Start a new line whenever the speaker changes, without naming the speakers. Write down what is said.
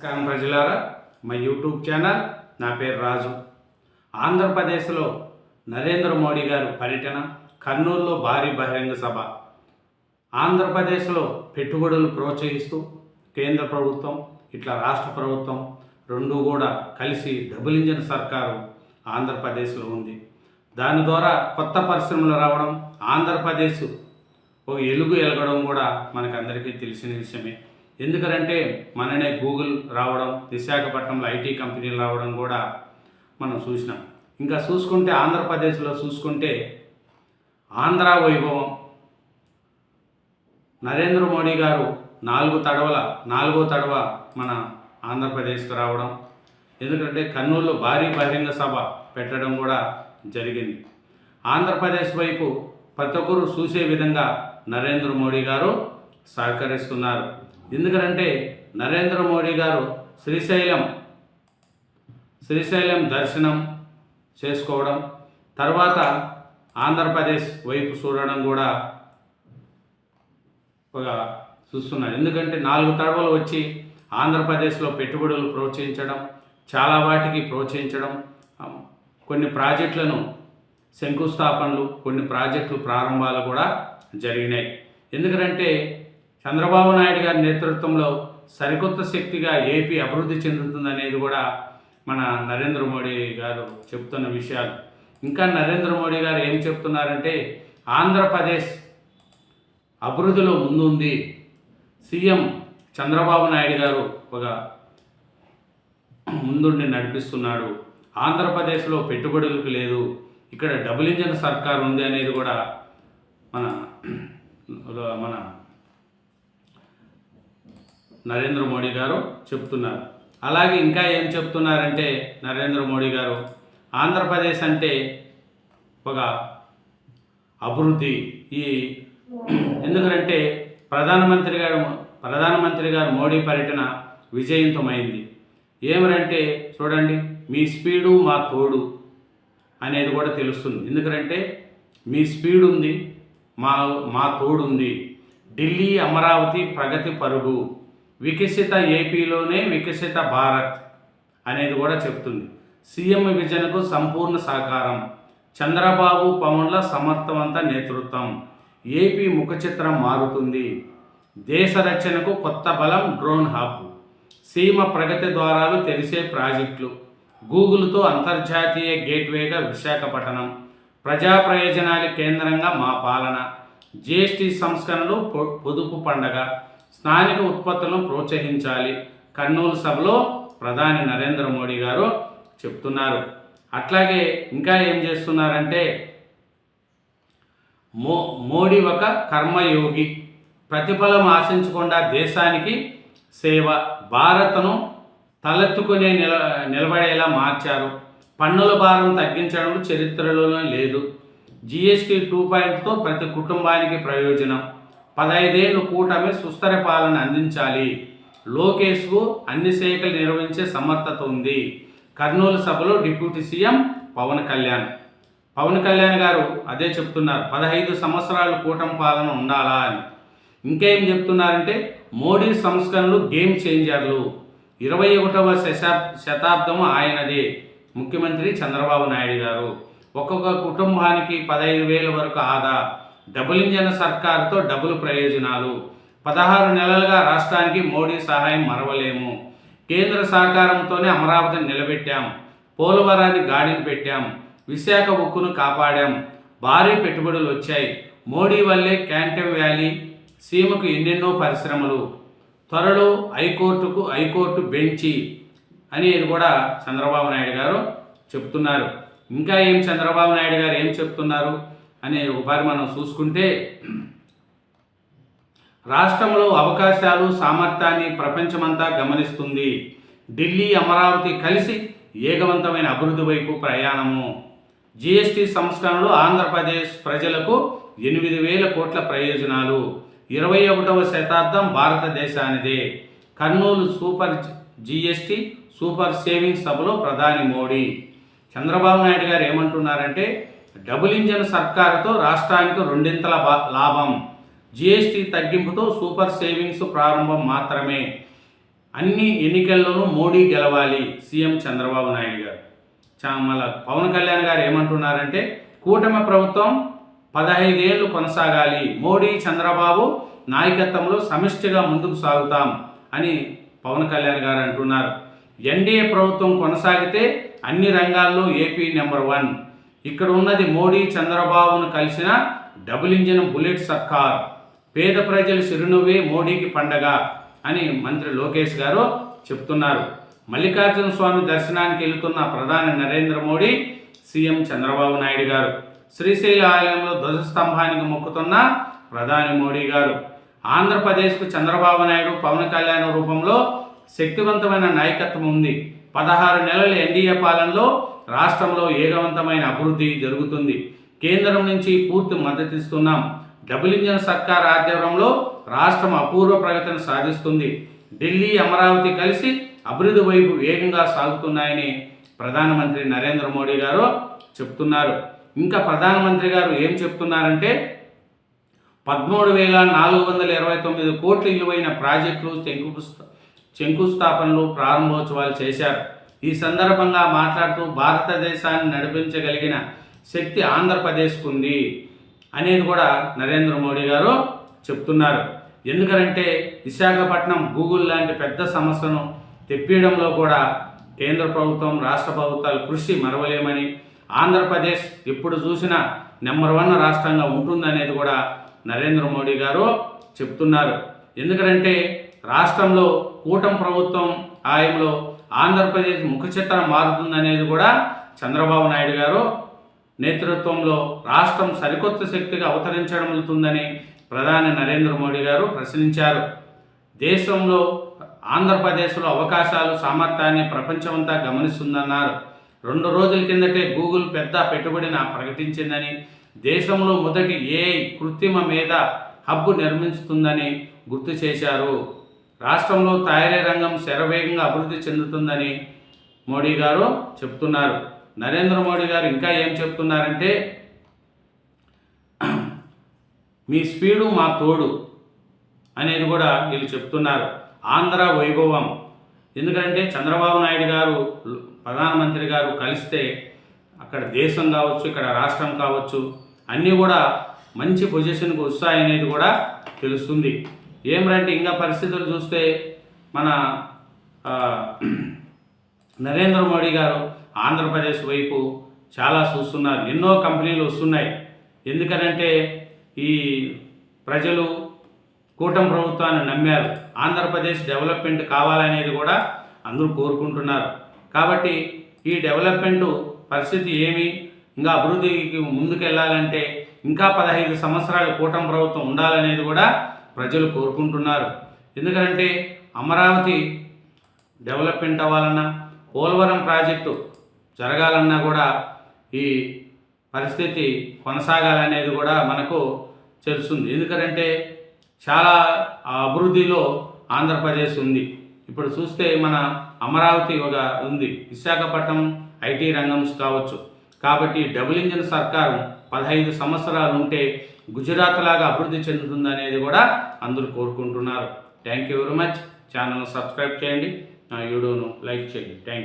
నమస్కారం ప్రజలారా. మా యూట్యూబ్ ఛానల్ నా పేరు రాజు. ఆంధ్రప్రదేశ్లో నరేంద్ర మోడీ గారు పర్యటన కర్నూలులో భారీ బహిరంగ సభ. ఆంధ్రప్రదేశ్లో పెట్టుబడులు ప్రోత్సహిస్తూ కేంద్ర ప్రభుత్వం ఇట్లా రాష్ట్ర ప్రభుత్వం రెండు కూడా కలిసి డబుల్ ఇంజన్ సర్కారు ఆంధ్రప్రదేశ్లో ఉంది. దాని ద్వారా కొత్త పరిశ్రమలు రావడం ఆంధ్రప్రదేశ్ ఒక ఎలుగు ఎలగడం కూడా మనకందరికీ తెలిసిన విషయమే. ఎందుకంటే మననే గూగుల్ రావడం విశాఖపట్నంలో ఐటీ కంపెనీలు రావడం కూడా మనం చూసినాం. ఇంకా చూసుకుంటే ఆంధ్రప్రదేశ్లో చూసుకుంటే ఆంధ్ర వైభవం. నరేంద్ర మోడీ గారు నాలుగు తడవల నాలుగో తడవ మన ఆంధ్రప్రదేశ్కి రావడం. ఎందుకంటే కర్నూలులో భారీ బహిరంగ సభ పెట్టడం కూడా జరిగింది. ఆంధ్రప్రదేశ్ వైపు ప్రతి ఒక్కరు చూసే విధంగా నరేంద్ర మోడీ గారు సహకరిస్తున్నారు. ఎందుకంటే నరేంద్ర మోడీ గారు శ్రీశైలం శ్రీశైలం దర్శనం చేసుకోవడం తర్వాత ఆంధ్రప్రదేశ్ వైపు చూడడం కూడా ఒక చూస్తున్నారు. ఎందుకంటే నాలుగు తడవలు వచ్చి ఆంధ్రప్రదేశ్లో పెట్టుబడులు ప్రోత్సహించడం చాలా వాటికి ప్రోత్సహించడం కొన్ని ప్రాజెక్టులను శంకుస్థాపనలు కొన్ని ప్రాజెక్టులు ప్రారంభాలు కూడా జరిగినాయి. ఎందుకంటే చంద్రబాబు నాయుడు గారి నేతృత్వంలో సరికొత్త శక్తిగా ఏపీ అభివృద్ధి చెందుతుందనేది కూడా మన నరేంద్ర మోడీ గారు చెప్తున్న విషయాలు. ఇంకా నరేంద్ర మోడీ గారు ఏం చెప్తున్నారంటే ఆంధ్రప్రదేశ్ అభివృద్ధిలో ముందుంది. సీఎం చంద్రబాబు నాయుడు గారు ఒక ముందుండి నడిపిస్తున్నాడు. ఆంధ్రప్రదేశ్లో పెట్టుబడులకు లేదు. ఇక్కడ డబుల్ ఇంజన్ సర్కార్ ఉంది అనేది కూడా మన మన నరేంద్ర మోడీ గారు చెప్తున్నారు. అలాగే ఇంకా ఏం చెప్తున్నారంటే నరేంద్ర మోడీ గారు ఆంధ్రప్రదేశ్ అంటే ఒక అభివృద్ధి ఈ ఎందుకంటే ప్రధానమంత్రి గారు ప్రధానమంత్రి గారు మోడీ పర్యటన విజయవంతమైంది. ఏమరంటే చూడండి మీ స్పీడు మా తోడు అనేది కూడా తెలుస్తుంది. ఎందుకంటే మీ స్పీడ్ ఉంది మా మా తోడు ఉంది ఢిల్లీ అమరావతి ప్రగతి పరుగు. వికసిత ఏపీలోనే వికసిత భారత్ అనేది కూడా చెప్తుంది. సీఎం విభజనకు సంపూర్ణ సహకారం చంద్రబాబు పవన్ల సమర్థవంత నేతృత్వం. ఏపీ ముఖ చిత్రం మారుతుంది. దేశ రక్షణకు కొత్త బలం డ్రోన్ హబ్ సీమ ప్రగతి ద్వారాలు తెరిసే ప్రాజెక్టులు. గూగుల్తో అంతర్జాతీయ గేట్వేగా విశాఖపట్నం. ప్రజా ప్రయోజనాల కేంద్రంగా మా పాలన. జిఎస్టీ సంస్కరణలు పొ- పొదుపు పండగ. స్థానిక ఉత్పత్తులను ప్రోత్సహించాలి. కర్నూలు సభలో ప్రధాని నరేంద్ర మోడీ గారు చెప్తున్నారు. అట్లాగే ఇంకా ఏం చేస్తున్నారంటే మో మోడీ ఒక కర్మయోగి. ప్రతిఫలం ఆశించకుండా దేశానికి సేవ భారత్ను తలెత్తుకునే నిల నిలబడేలా మార్చారు. పన్నుల భారం తగ్గించడం చరిత్రలోనే లేదు. జిఎస్టీ టూ పాయింట్తో ప్రతి కుటుంబానికి ప్రయోజనం. పదహైదేళ్ళు కూటమి సుస్థిర పాలన అందించాలి. లోకేష్కు అన్ని శాఖలు నిర్వహించే సమర్థత ఉంది. కర్నూలు సభలో డిప్యూటీ సీఎం పవన్ కళ్యాణ్. పవన్ కళ్యాణ్ గారు అదే చెప్తున్నారు పదహైదు సంవత్సరాలు కూటమి పాలన ఉండాలా అని. ఇంకేం చెప్తున్నారంటే మోడీ సంస్కరణలు గేమ్ చేంజర్లు. ఇరవై ఒకటవ శశాబ్ శతాబ్దం ఆయనదే. ముఖ్యమంత్రి చంద్రబాబు నాయుడు గారు. ఒక్కొక్క కుటుంబానికి పదహైదు వేల వరకు ఆదా. డబుల్ ఇంజన్ సర్కారుతో డబుల్ ప్రయోజనాలు. పదహారు నెలలుగా రాష్ట్రానికి మోడీ సహాయం మరవలేము. కేంద్ర సహకారంతోనే అమరావతిని నిలబెట్టాం. పోలవరాన్ని గాడిని పెట్టాం. విశాఖ ఉక్కును కాపాడాం. భారీ పెట్టుబడులు వచ్చాయి. మోడీ వల్లే క్యాంటమ్ వ్యాలీ సీమకు ఎన్నెన్నో పరిశ్రమలు. త్వరలో హైకోర్టుకు హైకోర్టు బెంచి అని కూడా చంద్రబాబు నాయుడు గారు చెప్తున్నారు. ఇంకా ఏం చంద్రబాబు నాయుడు గారు ఏం చెప్తున్నారు? అనే ఒకసారి మనం చూసుకుంటే రాష్ట్రంలో అవకాశాలు సామర్థ్యాన్ని ప్రపంచమంతా గమనిస్తుంది. ఢిల్లీ అమరావతి కలిసి ఏకవంతమైన అభివృద్ధి వైపు ప్రయాణము. జిఎస్టి సంస్కరణలు ఆంధ్రప్రదేశ్ ప్రజలకు ఎనిమిది వేల కోట్ల ప్రయోజనాలు. ఇరవై ఒకటవ శతాబ్దం భారతదేశానిదే. Kurnool super GST super savings సభలో ప్రధాని మోడీ. చంద్రబాబు నాయుడు గారు ఏమంటున్నారంటే డబుల్ ఇంజన్ సర్కారుతో రాష్ట్రానికి రెండింతల లాభం. జీఎస్టీ తగ్గింపుతో సూపర్ సేవింగ్స్ ప్రారంభం మాత్రమే. అన్ని ఎన్నికల్లోనూ మోడీ గెలవాలి సీఎం చంద్రబాబు నాయుడు గారు. చామల పవన్ కళ్యాణ్ గారు ఏమంటున్నారంటే కూటమి ప్రభుత్వం పదహైదేళ్ళు కొనసాగాలి మోడీ చంద్రబాబు నాయకత్వంలో సమిష్టిగా ముందుకు సాగుతాం అని పవన్ కళ్యాణ్ గారు అంటున్నారు. ఎన్డీఏ ప్రభుత్వం కొనసాగితే అన్ని రంగాల్లో ఏపీ నెంబర్ వన్. ఇక్కడ ఉన్నది మోడీ చంద్రబాబును కలిసిన డబుల్ ఇంజిన్ బుల్లెట్ సర్కార్. పేద ప్రజల చిరునవ్వే మోడీకి పండగ అని మంత్రి లోకేష్ గారు చెప్తున్నారు. మల్లికార్జున స్వామి దర్శనానికి వెళుతున్న ప్రధాని నరేంద్ర మోడీ సీఎం చంద్రబాబు నాయుడు గారు. శ్రీశైల ఆలయంలో ధ్వజస్తంభానికి మొక్కుతున్న ప్రధాని మోడీ గారు. ఆంధ్రప్రదేశ్కు చంద్రబాబు నాయుడు పవన్ కళ్యాణ్ రూపంలో శక్తివంతమైన నాయకత్వం ఉంది. పదహారు నెలల ఎన్డీఏ పాలనలో రాష్ట్రంలో వేగవంతమైన అభివృద్ధి జరుగుతుంది. కేంద్రం నుంచి పూర్తి మద్దతిస్తున్నాం డబుల్ ఇంజన్ సర్కార్ ఆధ్వర్యంలో రాష్ట్రం అపూర్వ ప్రగతిని సాధిస్తుంది. ఢిల్లీ అమరావతి కలిసి అభివృద్ధి వైపు వేగంగా సాగుతున్నాయని ప్రధానమంత్రి నరేంద్ర మోడీ గారు చెప్తున్నారు. ఇంకా ప్రధానమంత్రి గారు ఏం చెప్తున్నారంటే పదమూడు వేల నాలుగు వందల ఇరవై తొమ్మిది కోట్ల విలువైన ప్రాజెక్టులు శంకుస్థ శంకుస్థాపనలు ప్రారంభోత్సవాలు చేశారు. ఈ సందర్భంగా మాట్లాడుతూ భారతదేశాన్ని నడిపించగలిగిన శక్తి ఆంధ్రప్రదేశ్కు ఉంది అనేది కూడా నరేంద్ర మోడీ గారు చెప్తున్నారు. ఎందుకంటే విశాఖపట్నం గూగుల్ లాంటి పెద్ద సమస్యను తెప్పియడంలో కూడా కేంద్ర ప్రభుత్వం రాష్ట్ర ప్రభుత్వాలు కృషి మరవలేమని ఆంధ్రప్రదేశ్ ఎప్పుడు చూసినా నెంబర్ వన్ రాష్ట్రంగా ఉంటుందనేది కూడా నరేంద్ర మోడీ గారు చెప్తున్నారు. ఎందుకంటే రాష్ట్రంలో కూటమి ప్రభుత్వం హాయంలో ఆంధ్రప్రదేశ్ ముఖ చిత్రం మారుతుందనేది కూడా చంద్రబాబు నాయుడు గారు నేతృత్వంలో రాష్ట్రం సరికొత్త శక్తిగా అవతరించడమవుతుందని ప్రధాని నరేంద్ర మోడీ గారు ప్రశ్నించారు. దేశంలో ఆంధ్రప్రదేశ్లో అవకాశాలు సామర్థ్యాన్ని ప్రపంచమంతా గమనిస్తుందన్నారు. రెండు రోజుల కిందటే గూగుల్ పెద్ద పెట్టుబడిని ప్రకటించిందని దేశంలో మొదటి ఏ కృత్రిమ మీద హబ్బు నిర్మిస్తుందని గుర్తు చేశారు. రాష్ట్రంలో తయారీ రంగం శరవేగంగా అభివృద్ధి చెందుతుందని మోడీ గారు చెప్తున్నారు. నరేంద్ర మోడీ గారు ఇంకా ఏం చెప్తున్నారంటే మీ స్పీడు మా తోడు అనేది కూడా వీళ్ళు చెప్తున్నారు. ఆంధ్ర వైభవం. ఎందుకంటే చంద్రబాబు నాయుడు గారు ప్రధానమంత్రి గారు కలిస్తే అక్కడ దేశం కావచ్చు ఇక్కడ రాష్ట్రం కావచ్చు అన్నీ కూడా మంచి పొజిషన్కి వస్తాయనేది కూడా తెలుస్తుంది. ఏమిటంటే ఇంకా పరిస్థితులు చూస్తే మన నరేంద్ర మోడీ గారు ఆంధ్రప్రదేశ్ వైపు చాలా చూస్తున్నారు. ఎన్నో కంపెనీలు వస్తున్నాయి. ఎందుకనంటే ఈ ప్రజలు కూటమి ప్రభుత్వాన్ని నమ్మారు. ఆంధ్రప్రదేశ్ డెవలప్మెంట్ కావాలనేది కూడా అందరూ కోరుకుంటున్నారు. కాబట్టి ఈ డెవలప్మెంట్ పరిస్థితి ఏమి? ఇంకా అభివృద్ధికి ముందుకెళ్ళాలంటే ఇంకా పదహైదు సంవత్సరాలు కూటమి ప్రభుత్వం ఉండాలనేది కూడా ప్రజలు కోరుకుంటున్నారు. ఎందుకంటే అమరావతి డెవలప్మెంట్ అవ్వాలన్నా పోలవరం ప్రాజెక్టు జరగాలన్నా కూడా ఈ పరిస్థితి కొనసాగాలనేది కూడా మనకు తెలుస్తుంది. ఎందుకంటే చాలా అభివృద్ధిలో ఆంధ్రప్రదేశ్ ఉంది. ఇప్పుడు చూస్తే మన అమరావతి ఒక ఉంది. విశాఖపట్నం ఐటీ రంగం కావచ్చు. కాబట్టి డబుల్ ఇంజిన్ సర్కారు పదహైదు సంవత్సరాలు ఉంటే గుజరాత్ లాగా అభివృద్ధి చెందుతుంది అనేది కూడా అందరూ కోరుకుంటున్నారు. థ్యాంక్ యూ వెరీ మచ్ ఛానల్ను సబ్స్క్రైబ్ చేయండి. నా వీడియోను లైక్ చేయండి. Thank you